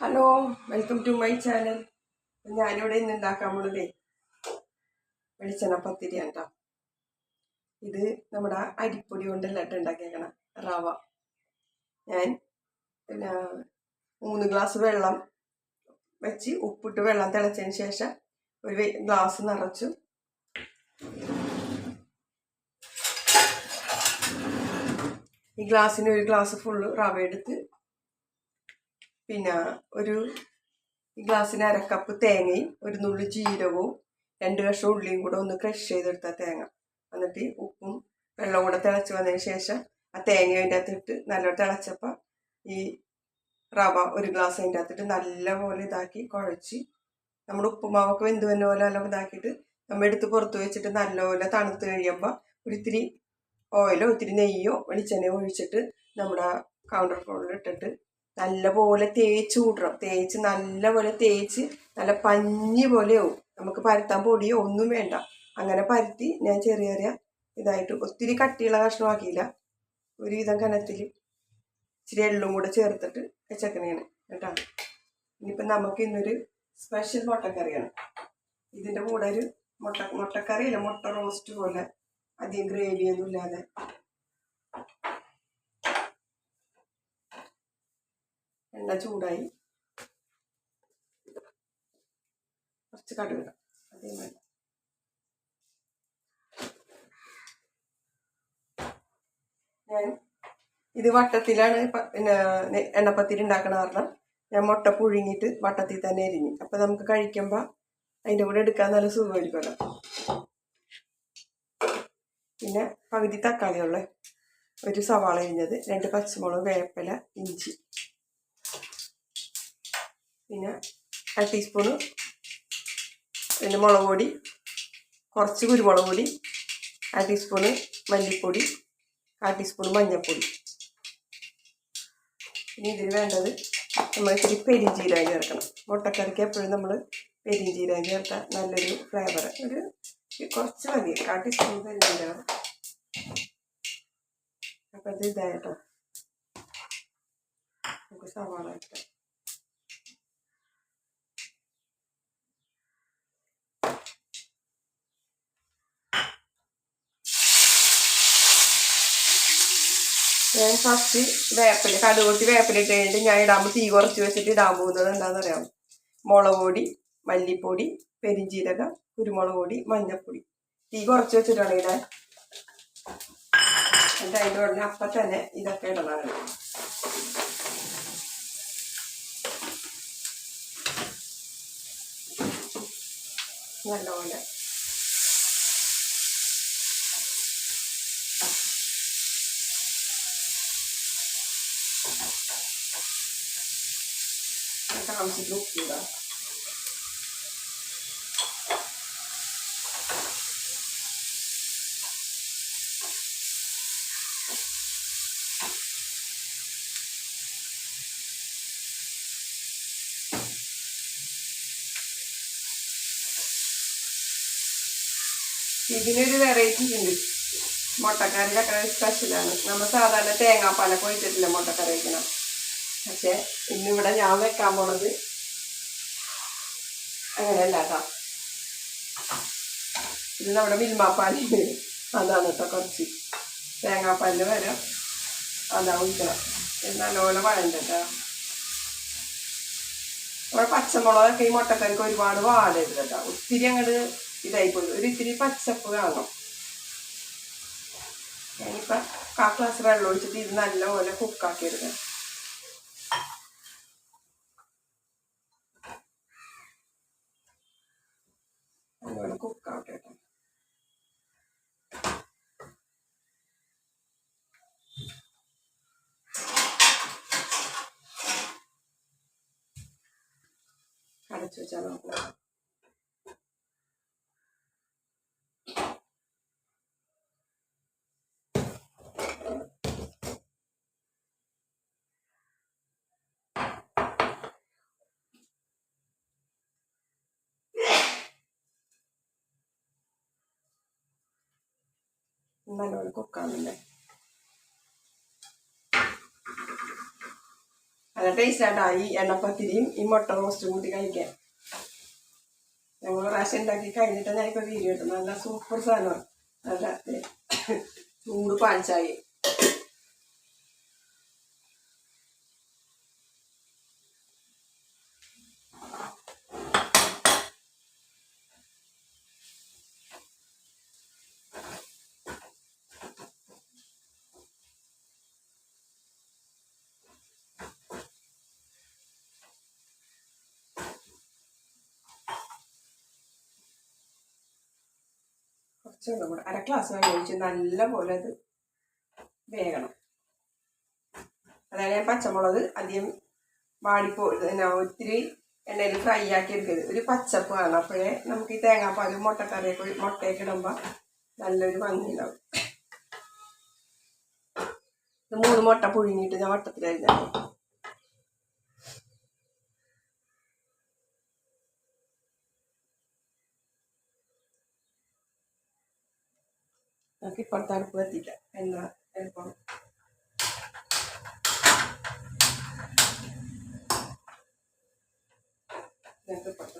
Hello welcome to my channel. ഞാനിവിടെ ഇന്ന് ഉണ്ടാക്കാൻ പോണതേ വെളിച്ചെണ്ണ പത്തിരിയാണ് കേട്ടോ ഇത് നമ്മുടെ അരിപ്പൊടി കൊണ്ടല്ല ഉണ്ടാക്കിയേക്കണം റവ. ഞാൻ പിന്നെ മൂന്ന് ഗ്ലാസ് വെള്ളം വെച്ച് ഉപ്പിട്ട് വെള്ളം തിളച്ചതിന് ശേഷം ഒരു ഗ്ലാസ് നിറച്ചു. ഈ ഗ്ലാസ്സിന് ഒരു ഗ്ലാസ് ഫുള്ള് റവ എടുത്ത് പിന്നെ ഒരു ഗ്ലാസ്സിന് അരക്കപ്പ് തേങ്ങയും ഒരു നുള്ളി ജീരകവും രണ്ട് കഷ്ണം ഉള്ളിയും കൂടെ ഒന്ന് ക്രഷ് ചെയ്തെടുത്ത തേങ്ങ. എന്നിട്ട് ഉപ്പും വെള്ളവും കൂടെ തിളച്ച് വന്നതിന് ശേഷം ആ തേങ്ങ അതിന്റെ അകത്തിട്ട് നല്ല തിളച്ചപ്പോൾ ഈ റവ ഒരു ഗ്ലാസ് അതിന്റെ അകത്തിട്ട് നല്ലപോലെ ഇതാക്കി കുഴച്ച് നമ്മുടെ ഉപ്പുമാവൊക്കെ വെന്ത് വന്ന പോലെ എല്ലാം ഇതാക്കിയിട്ട് നമ്മൾ എടുത്ത് പുറത്ത് വെച്ചിട്ട് നല്ലപോലെ തണുത്ത് കഴിയുമ്പോൾ ഒരിത്തിരി ഓയിലോ ഇത്തിരി നെയ്യോ വെളിച്ചെണ്ണയോ ഒഴിച്ചിട്ട് നമ്മുടെ കൗണ്ടർ ഫ്ലോറിൽ ഇട്ടിട്ട് നല്ലപോലെ തേച്ച് കൂട്ടണം. തേച്ച് നല്ലപോലെ തേച്ച് നല്ല പഞ്ഞി പോലെയാവും നമുക്ക് പരത്താൻ പൊടിയോ ഒന്നും വേണ്ട. അങ്ങനെ പരത്തി ഞാൻ ചെറിയ ചെറിയ ഇതായിട്ട് ഒത്തിരി കട്ടിയുള്ള കഷ്ണമാക്കിയില്ല ഒരുവിധം കനത്തിൽ ഇച്ചിരി എള്ളും കൂടെ ചേർത്തിട്ട് വെച്ചേക്കണേണ് കേട്ടോ. ഇനിയിപ്പം നമുക്ക് ഇന്നൊരു സ്പെഷ്യൽ മുട്ടക്കറിയാണ്. ഇതിന്റെ കൂടെ ഒരു മുട്ട മുട്ടക്കറിയില്ല മുട്ട റോസ്റ്റ് പോലെ അധികം ഗ്രേവിയൊന്നും ഇല്ലാതെ എണ്ണ ചൂടായി. കുറച്ച് കടുക് അതേ വേണ്ട ഞാൻ ഇത് വട്ടത്തിലാണ് പിന്നെ എണ്ണപ്പത്തിരി ഉണ്ടാക്കണ കാരണം ഞാൻ മുട്ട പുഴുങ്ങിയിട്ട് വട്ടത്തിൽ തന്നെ എരിഞ്ഞു അപ്പം നമുക്ക് കഴിക്കുമ്പോൾ അതിന്റെ കൂടെ എടുക്കാൻ നല്ല സുഖമായിരിക്കുമല്ലോ. പിന്നെ പകുതി തക്കാളിയുള്ള ഒരു സവാള എരിഞ്ഞത് രണ്ട് പച്ചമുളക് വേപ്പില ഇഞ്ചി പിന്നെ അര ടീസ്പൂണ് പിന്നെ മുളക് പൊടി കുറച്ച് കുരുമുളക് പൊടി അര ടീസ്പൂണ് മല്ലിപ്പൊടി അര ടീസ്പൂൺ മഞ്ഞൾപ്പൊടി. ഇനി ഇതിൽ വേണ്ടത് നമ്മൾ ഇത്തിരി പെരിഞ്ചീരകം ചേർക്കണം. മുട്ടക്കറിക്ക് എപ്പോഴും നമ്മൾ പെരിഞ്ചീരകം ചേർത്താൽ നല്ലൊരു ഫ്ലേവർ ഒരു കുറച്ച് മതി. കാ ടീസ്പൂൺ പെരിഞ്ചീരകം. അപ്പോൾ ഇത് ഇതായിട്ടോ നമുക്ക് സവാള ഇട്ടാം ഞാൻ ഫസ്റ്റ് വേപ്പില കടുകൊട്ടി വേപ്പില ഇട്ട് കഴിഞ്ഞിട്ട് ഞാൻ ഇടാമ്പോൾ തീ കുറച്ച് വെച്ചിട്ട് ഇടാൻ പോകുന്നത് എന്താണെന്ന് അറിയാം മുളക് പൊടി മല്ലിപ്പൊടി പെരിഞ്ചീരകം കുരുമുളക് പൊടി മഞ്ഞൾപ്പൊടി തീ കുറച്ച് വെച്ചിട്ടാണ് ഇടാൻ. എന്നിട്ട് അതിന്റെ ഉടനെ അപ്പം തന്നെ ഇതൊക്കെ ഇടണം. നല്ലപോലെ എന്നിട്ട് ആവശ്യത്തിന് ഉപ്പിടുക ഇതിനൊരു വെറൈറ്റി ഉണ്ട് മുട്ടക്കറിയിലൊക്കെ സ്പെഷ്യലാണ് നമ്മൾ സാധാരണ തേങ്ങാപ്പാലൊക്കെ ഒഴിച്ചിട്ടില്ല മുട്ടക്കറി വയ്ക്കണം പക്ഷെ ഇന്നിവിടെ ഞാൻ വെക്കാൻ പോണത് അങ്ങനെയല്ല കേട്ടോ. ഇത് നമ്മുടെ മിൽമാപ്പാലി അതാണ് കേട്ടോ കുറച്ച്. തേങ്ങാപ്പാലിൽ വരെ അതാ ഒഴിക്കണം നല്ലപോലെ വഴണ്ട കേട്ടോ. നമ്മുടെ പച്ചമുളകൊക്കെ ഈ മുട്ടക്കറിക്ക് ഒരുപാട് വാടരുത് കേട്ടോ. ഒത്തിരി അങ്ങോട്ട് ഇതായിപ്പോയി ഒരു ഇത്തിരി പച്ചപ്പ് കാണണം ഞാനിപ്പോൾ കാ ഗ്ലാസ് വെള്ളം ഒഴിച്ചിട്ട് ഇത് നല്ലപോലെ കുക്കാക്കി എടുക്കാം നല്ലപോലെ കുക്കാവട്ടെ കേട്ടോ അടച്ചു വെച്ചാൽ നമുക്ക് നല്ലപോലെ കുക്കാവുന്നില്ലേ നല്ല ടേസ്റ്റ് ആട്ടാ ഈ എണ്ണപ്പത്തിരിയും ഈ മുട്ട റോസ്റ്റും കൂട്ടി കഴിക്കാൻ. ഞങ്ങൾ പ്രാവശ്യം ഉണ്ടാക്കി കഴിഞ്ഞിട്ട് ഞാൻ വീഡിയോ ഇട്ടു. നല്ല സൂപ്പർ സാധനമാണ്. നല്ല ചൂട് പാൽച്ചായി കുറച്ച് വെള്ളം കൂടെ. അര ഗ്ലാസ് വെള്ളം ഒഴിച്ച് നല്ല പോലെ അത് വേകണം. അതായത് ഞാൻ പച്ചമുളക് അധികം വാടിപ്പോ പിന്നെ ഒത്തിരി എണ്ണയിൽ ഫ്രൈ ആക്കി എടുക്കരുത്. ഒരു പച്ചപ്പ് വേണം. അപ്പോഴേ നമുക്ക് ഈ തേങ്ങാപ്പാലും മുട്ടക്കറിയൊക്കെ മുട്ടയൊക്കെ ഇടുമ്പോൾ നല്ലൊരു ഭംഗി ഇത് മൂന്ന് മുട്ട പുഴുങ്ങിയിട്ട് ഞാൻ വട്ടത്തിലായിരുന്നു നമുക്ക് ഇപ്പുറത്ത് അടുപ്പ് കത്തിക്കാം എന്നാ എളുപ്പം ഞങ്ങൾക്ക് ഇപ്പുറത്ത്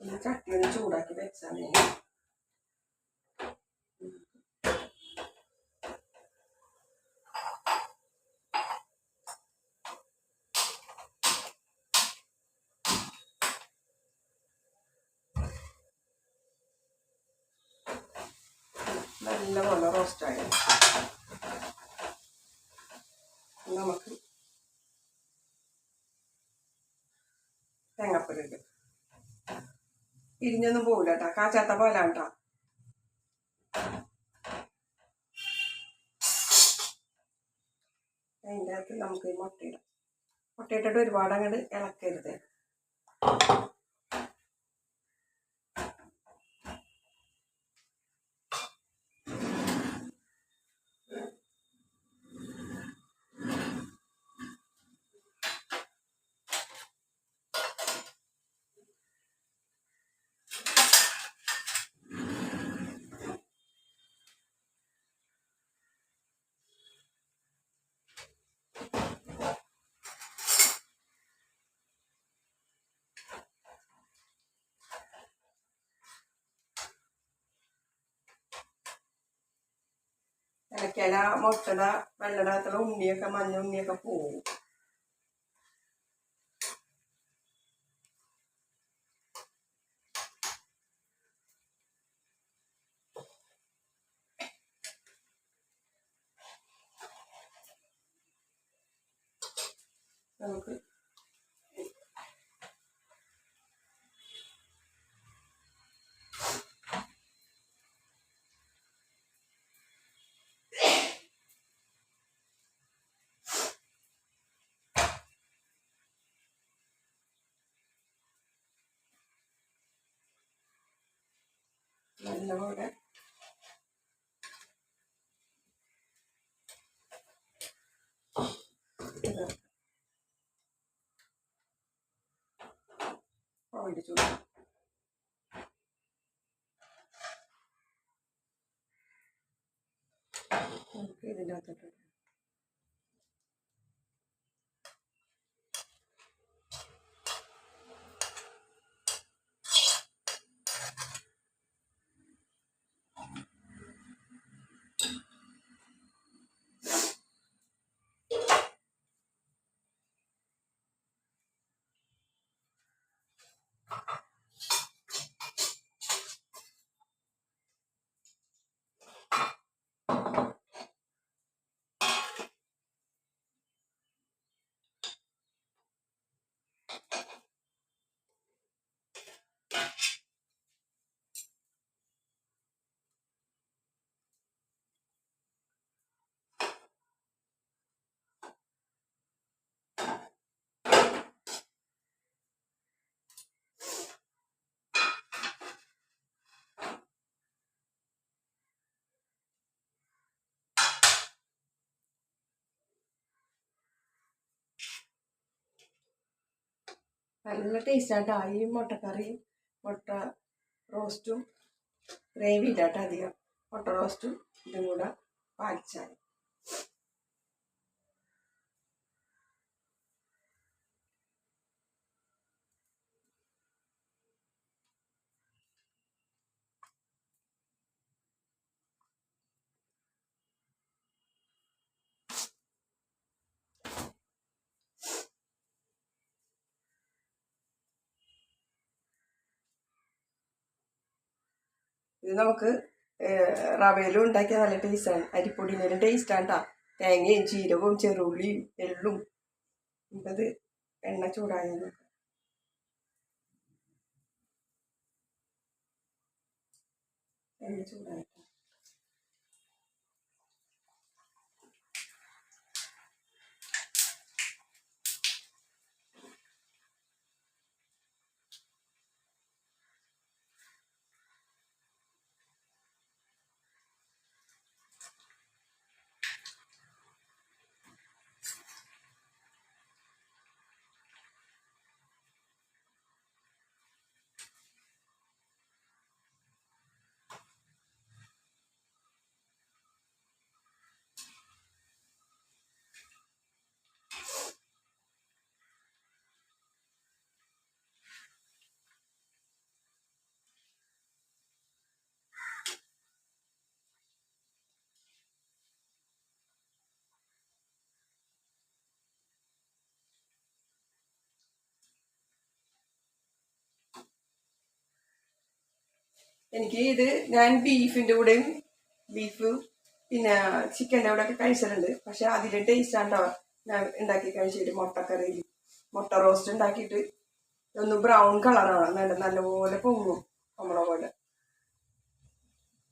ഒന്ന് ചട്ടി ഒന്ന് ചൂടാക്കി വെച്ചാൽ തേങ്ങാപ്പൊരിട്ട് ഇരിഞ്ഞൊന്നും പോകില്ല കേട്ടോ കാച്ചാത്ത പോലെ കേട്ടോ അതിന്റെ അകത്ത് നമുക്ക് മുട്ടയിടാം. മുട്ടയിട്ടിട്ട് ഒരുപാട് അങ്ങോട്ട് ഇളക്കരുത്. ഇളക്കിയാൽ ആ മുട്ടയുടെ വെള്ളടകത്തുള്ള ഉണ്ണിയൊക്കെ മഞ്ഞ ഉണ്ണിയൊക്കെ പോവും നമുക്ക് നല്ലപോലെ. ചൂട്. നമുക്ക് ഇതിന്റെ അകത്തോട്ട് നല്ല ടേസ്റ്റാട്ടോ ഈ മുട്ടക്കറിയും മുട്ട റോസ്റ്റും ഗ്രേവി ഇല്ലാട്ടോ അധികം. മുട്ട റോസ്റ്റും ഇതും കൂടെ പാലിച്ചാൽ ഇത് നമുക്ക് റവയിലും ഉണ്ടാക്കിയ നല്ല ടേസ്റ്റാണ് അരിപ്പൊടിയിലും ടേസ്റ്റാണ് കേട്ടോ തേങ്ങയും ജീരകവും ചെറുള്ളിയും എള്ളും. ഇപ്പത് എണ്ണ ചൂടായത് എണ്ണ ചൂടായിട്ടോ എനിക്ക് ഇത് ഞാൻ ബീഫിന്റെ കൂടെയും ബീഫ് പിന്നെ ചിക്കന്റെ കൂടെ ഒക്കെ കഴിച്ചിട്ടുണ്ട്. പക്ഷെ അതിന്റെ ടേസ്റ്റ് ആണ്ടോ ഞാൻ ഉണ്ടാക്കി കഴിച്ചിട്ട് മുട്ടക്കറിയിൽ മുട്ട റോസ്റ്റ് ഉണ്ടാക്കിയിട്ട് ഒന്ന് ബ്രൗൺ കളറാണ് നല്ല നല്ലപോലെ പൊങ്ങും നമ്മളെ പോലെ.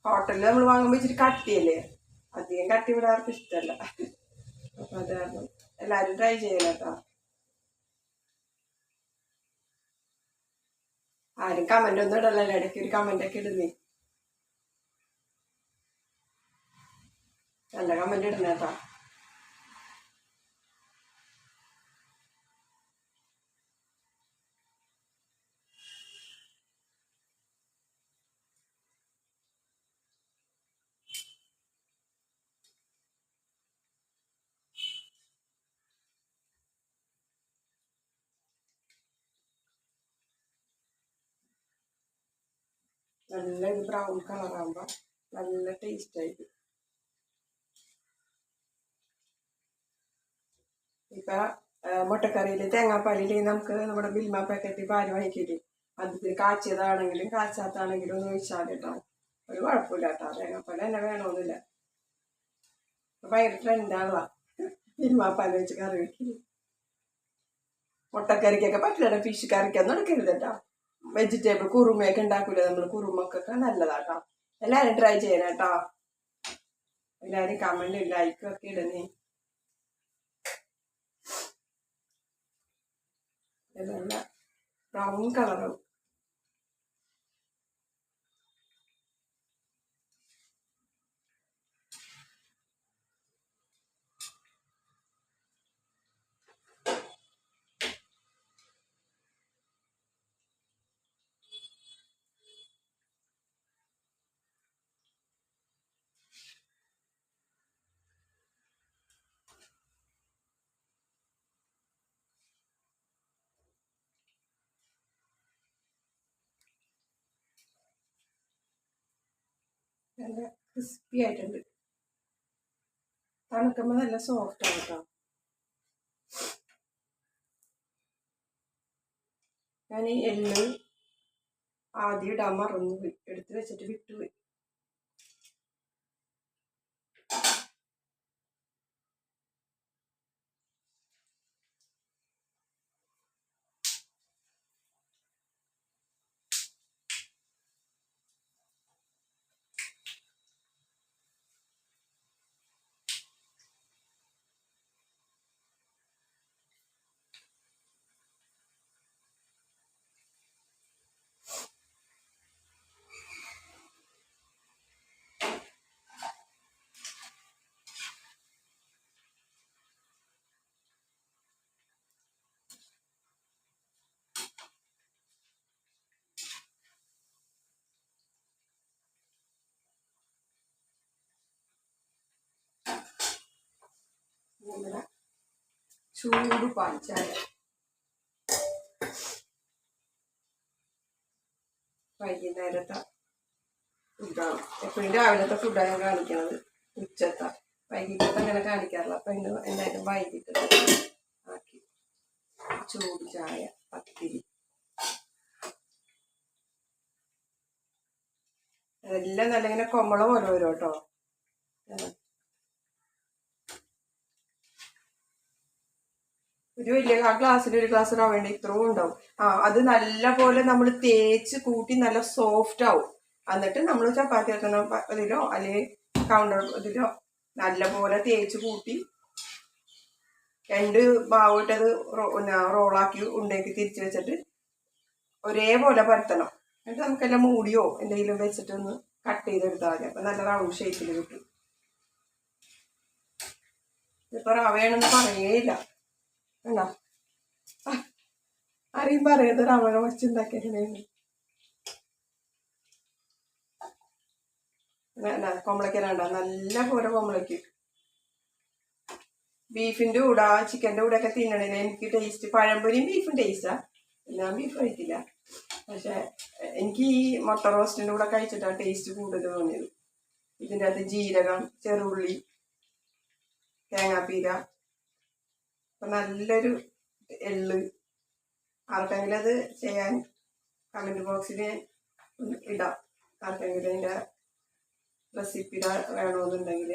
ഹോട്ടലിൽ നമ്മൾ വാങ്ങുമ്പോൾ ഇച്ചിരി കട്ടിയല്ലേ? അധികം കട്ടി ഇവിടെ ആർക്കും ഇഷ്ടമല്ല. അപ്പൊ അതായിരുന്നു. എല്ലാവരും ട്രൈ ചെയ്യണം കേട്ടോ. ആരും കമന്റ് ഒന്നും ഇടല്ലോ ഇടയ്ക്ക് ഒരു കമന്റ് ഒക്കെ ഇടുന്നേ. നല്ല കമന്റ് ഇടുന്ന നല്ല ഇത് ബ്രൗൺ കളറാകുമ്പോൾ നല്ല ടേസ്റ്റ് ആയിരിക്കും. ഇപ്പൊ മുട്ടക്കറിയിൽ തേങ്ങാപ്പാലിൽ നമുക്ക് നമ്മുടെ ബിൽമ പാക്കറ്റ് പാൽ വാങ്ങിക്കില്ലേ അതിൽ കാച്ചിയതാണെങ്കിലും കാച്ചാത്താണെങ്കിലും ഒന്ന് ഒഴിച്ചാൽ കേട്ടോ ഒരു കുഴപ്പമില്ല കേട്ടോ തേങ്ങാപ്പാൽ തന്നെ വേണമെന്നില്ല ഭയങ്കര ട്രെൻഡാണല്ലോ ബിൽമ പാൽ വെച്ച് കറി വയ്ക്കില്ലേ മുട്ടക്കറിക്കൊക്കെ പറ്റില്ല ഫിഷ് കറിക്കൊന്നും എടുക്കരുത് കേട്ടോ വെജിറ്റബിൾ കുറുമയൊക്കെ ഉണ്ടാക്കൂലേ നമ്മൾ കുറുമക്കൊക്കെ നല്ലതാട്ടോ. എല്ലാവരും ട്രൈ ചെയ്യണം കേട്ടോ എല്ലാവരും കമന്റ് ലൈക്കും ഒക്കെ ഇടുന്നേ ബ്രൗൺ കളറും നല്ല ക്രിസ്പി ആയിട്ടുണ്ട്. തണുക്കുമ്പോൾ നല്ല സോഫ്റ്റ് ആണ് കേട്ടോ ഞാൻ ഈ എള്ള് ആദ്യം ഇടാൻ മറന്നു എടുത്ത് വെച്ചിട്ട് വിട്ടുപോയി. നമ്മുടെ ചൂട് പാൽച്ചായ. വൈകുന്നേരത്തെ ഫുഡാണ്. എപ്പോഴും രാവിലത്തെ ഫുഡാണ് ഞാൻ കാണിക്കുന്നത് ഉച്ചത്തെ. വൈകിട്ടത്തെ അങ്ങനെ കാണിക്കാറില്ല. അപ്പം ഇന്ന് എന്തായാലും വൈകിട്ട് ആക്കി. ചൂട് ചായ പത്തിരി. എല്ലാം നല്ല ഇങ്ങനെ കൊമ്മളം പോലെ വരും കേട്ടോ. ഒരു വലിയ ആ ഗ്ലാസ്സിൽ ഒരു ഗ്ലാസ് റവേണ്ട ഇത്രയും ഉണ്ടാവും. ആ അത് നല്ല പോലെ നമ്മൾ തേച്ച് കൂട്ടി നല്ല സോഫ്റ്റ് ആവും. എന്നിട്ട് നമ്മൾ ചപ്പാത്തി വെക്കുന്ന ഇതിലോ അല്ലെങ്കിൽ കൗണ്ടർ ഇതിലോ നല്ല പോലെ തേച്ച് കൂട്ടി രണ്ട് ഭാഗമായിട്ടത് റോളാക്കി ഉണ്ടാക്കി തിരിച്ചു വെച്ചിട്ട് ഒരേപോലെ പരത്തണം. എന്നിട്ട് നമുക്കെല്ലാം മൂടിയോ എന്തെങ്കിലും വെച്ചിട്ട് ഒന്ന് കട്ട് ചെയ്തെടുത്താൽ മതി. അപ്പം നല്ല റൗണ്ട് ഷേപ്പിൽ കിട്ടും. ഇപ്പൊ റവയാണെന്ന് പറയേയില്ല. കണ്ടോ ആരെയും ആരെയും റവണ റവ വെച്ചുണ്ടാക്കിയേക്കണേന്ന് കൊമ്പളക്കലാണ്ട നല്ല പോലെ കൊമ്പളയ്ക്ക് ബീഫിന്റെ കൂടെ ചിക്കന്റെ കൂടെ ഒക്കെ തിന്നണേ. എനിക്ക് ടേസ്റ്റ് പഴംപൊരിയും ബീഫും ടേസ്റ്റാ ഞാൻ ബീഫ് കഴിക്കില്ല. പക്ഷെ എനിക്ക് ഈ മുട്ട റോസ്റ്റിന്റെ കൂടെ കഴിച്ചിട്ടാണ് ടേസ്റ്റ് കൂടുതൽ തോന്നിയത്. ഇതിന്റെ അകത്ത് ജീരകം ചെറുള്ളി തേങ്ങാപ്പീര നല്ലൊരു എള്ള്. ആർക്കെങ്കിലും അത് ചെയ്യാൻ കമന്റ് ബോക്സിൽ ഇടാം. ആർക്കെങ്കിലും അതിന്റെ റെസിപ്പി വേണമെന്നുണ്ടെങ്കിൽ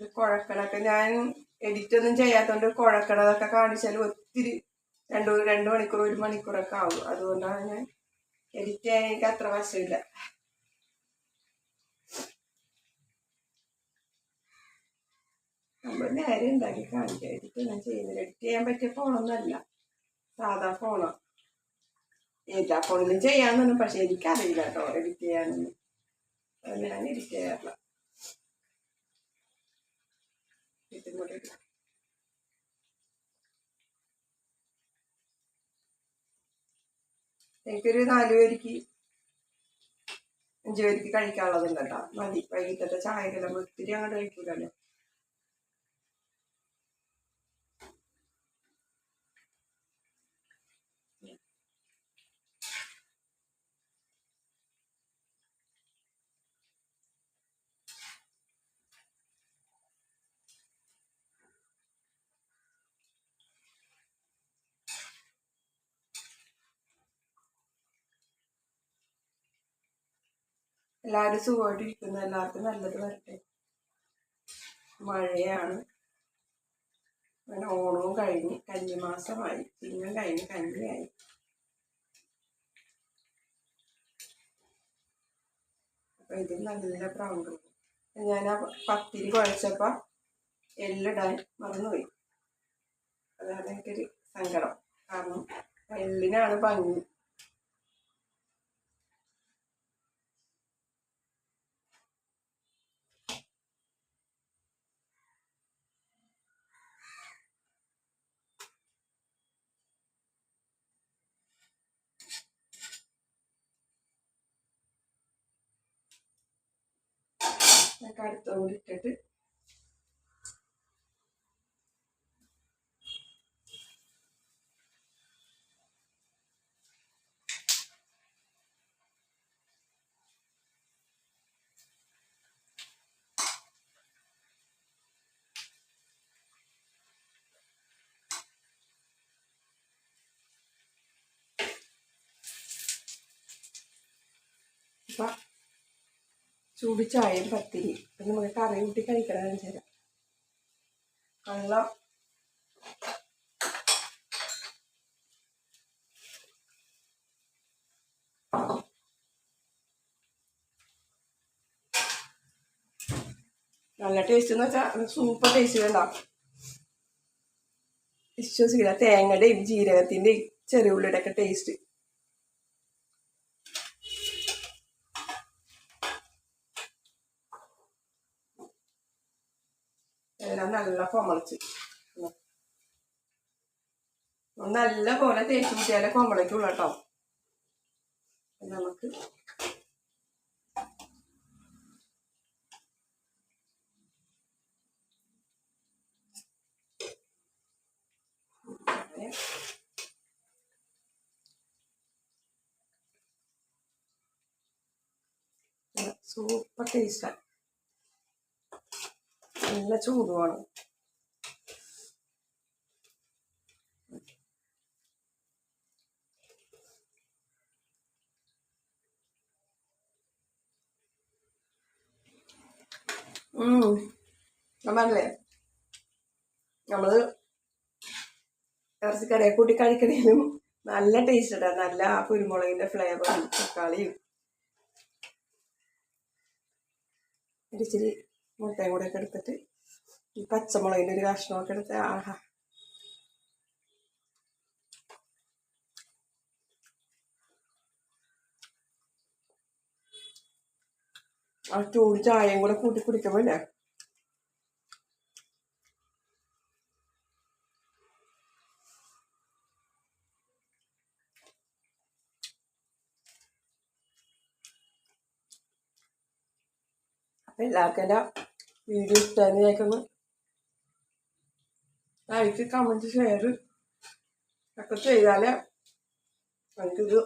ഇത് കുഴക്കണൊക്കെ ഞാൻ എഡിറ്റ് ഒന്നും ചെയ്യാത്തതുകൊണ്ട് കുഴക്കണതൊക്കെ കാണിച്ചാൽ ഒത്തിരി രണ്ടു രണ്ട് മണിക്കൂർ ഒരു മണിക്കൂറൊക്കെ ആവും. അതുകൊണ്ടാണ് ഞാൻ എഡിറ്റ് ചെയ്യാൻ എനിക്ക് അത്ര വശമില്ല. നമ്മൾ നേരെ ഉണ്ടാക്കി കാണിക്കാം. എഡിറ്റ് ഞാൻ ചെയ്യുന്നില്ല. എഡിറ്റ് ചെയ്യാൻ പറ്റിയ ഫോണൊന്നുമല്ല സാധാ ഫോണാണ് എല്ലാ ഫോണിലും ചെയ്യാമെന്നു പക്ഷെ എനിക്കറിയില്ല കേട്ടോ എഡിറ്റ് ചെയ്യാനൊന്നും. ഞാൻ എഡിറ്റ് ചെയ്യാറില്ല. ഇതും കൂടെ എനിക്കൊരു നാല് പേർക്ക് അഞ്ചു പേർക്ക് കഴിക്കാനുള്ളതുണ്ട് കേട്ടോ. മതി. വൈകിട്ടത്തെ ചായക്കെല്ലാം ഒത്തിരി അങ്ങോട്ട് കഴിക്കൂലല്ലോ. എല്ലാവരും സുഖമായിട്ട് ഇരിക്കുന്നു എല്ലാവർക്കും നല്ലത് വരട്ടെ. മഴയാണ്. അങ്ങനെ ഓണവും കഴിഞ്ഞ് കന്നിമാസമായി ചിങ്ങം കഴിഞ്ഞ് കഞ്ഞിയായി. അപ്പൊ ഇത് നല്ല ബ്രൗൺ ഞാൻ ആ പത്തിരി കുഴച്ചപ്പോ എല്ലിടാൻ മറന്നുപോയി. അതാണ് എനിക്കൊരു സങ്കടം. കാരണം എല്ലിനാണ് ഭംഗി. ഒക്കെ അടുത്തോട് ഇട്ടിട്ട് അപ്പൊ ചൂട് ചായയും പത്തിരി. അപ്പം നമുക്ക് കറി കൂട്ടി കഴിക്കണമെന്ന് വെച്ചാൽ കള്ളം നല്ല ടേസ്റ്റ് എന്ന് വെച്ചാൽ സൂപ്പർ ടേസ്റ്റ് വേണ്ട വിശ്വസിക്കില്ല. തേങ്ങയുടെയും ജീരകത്തിന്റെയും ചെറിയ ഉള്ളിയുടെ ഒക്കെ ടേസ്റ്റ് എല്ലാം നല്ല കൊമളിച്ച് നല്ല പോലെ തേച്ച് കൂട്ടിയാലേ കൊമളയ്ക്കുള്ളൂ കേട്ടോ. നമുക്ക് സൂപ്പർ ടേസ്റ്റാണ് നല്ല ചൂടുമാണ്. നമ്മളല്ലേ നമ്മൾ ഇറച്ചിക്കറിയെ കൂട്ടി കഴിക്കണേലും നല്ല ടേസ്റ്റ് നല്ല ആ കുരുമുളകിന്റെ ഫ്ലേവറും തക്കാളിയും. ഇച്ചിരി മുട്ടയും കൂടെ ഒക്കെ എടുത്തിട്ട് ഈ പച്ചമുളകിന്റെ ഒരു കഷ്ണമൊക്കെ എടുത്ത് ആഹാ. ആ ചൂട് ചായയും കൂടെ കൂട്ടി കുടിക്കുമ്പോൾ അല്ലേ? എല്ലാവർക്കും എന്റെ വീഡിയോ ഇഷ്ടമായെന്ന് കേൾക്കുന്നു ലൈക്ക് കമന്റ് ഷെയർ ഒക്കെ ചെയ്താലേ നമുക്കൊരു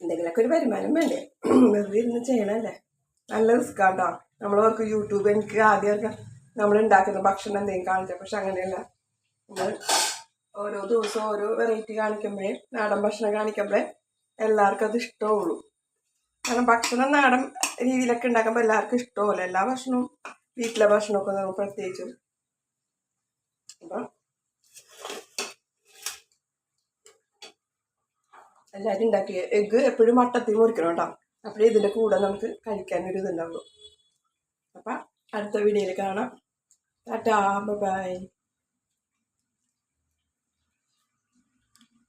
എന്തെങ്കിലുമൊക്കെ ഒരു വരുമാനം വേണ്ടേ? വെറുതെ ഇരുന്ന് ചെയ്യണല്ലേ? നല്ല റിസ്ക് കേട്ടോ നമ്മളവർക്ക് യൂട്യൂബ് എനിക്ക് ആദ്യമൊക്കെ നമ്മൾ ഉണ്ടാക്കുന്ന ഭക്ഷണം എന്തെങ്കിലും കാണിച്ചാൽ പക്ഷെ അങ്ങനെയല്ല. നമ്മൾ ഓരോ ദിവസവും ഓരോ വെറൈറ്റി കാണിക്കുമ്പോഴേ നാടൻ ഭക്ഷണം കാണിക്കുമ്പോഴേ എല്ലാവർക്കും അത് ഇഷ്ടമുള്ളൂ കാരണം ഭക്ഷണം നാടൻ രീതിയിലൊക്കെ ഉണ്ടാക്കുമ്പോൾ എല്ലാവർക്കും ഇഷ്ടമല്ല എല്ലാ ഭക്ഷണവും വീട്ടിലെ ഭക്ഷണമൊക്കെ നമുക്ക് പ്രത്യേകിച്ചും. അപ്പം എല്ലാവരും ഉണ്ടാക്കിയ. എഗ്ഗ് എപ്പോഴും വട്ടത്തിൽ മുറിക്കണം കേട്ടോ. അപ്പോഴേ ഇതിന്റെ കൂടെ നമുക്ക് കഴിക്കാനൊരു ഇതുണ്ടാവുള്ളൂ. അപ്പം അടുത്ത വീഡിയോയിൽ കാണാം. Tata bye.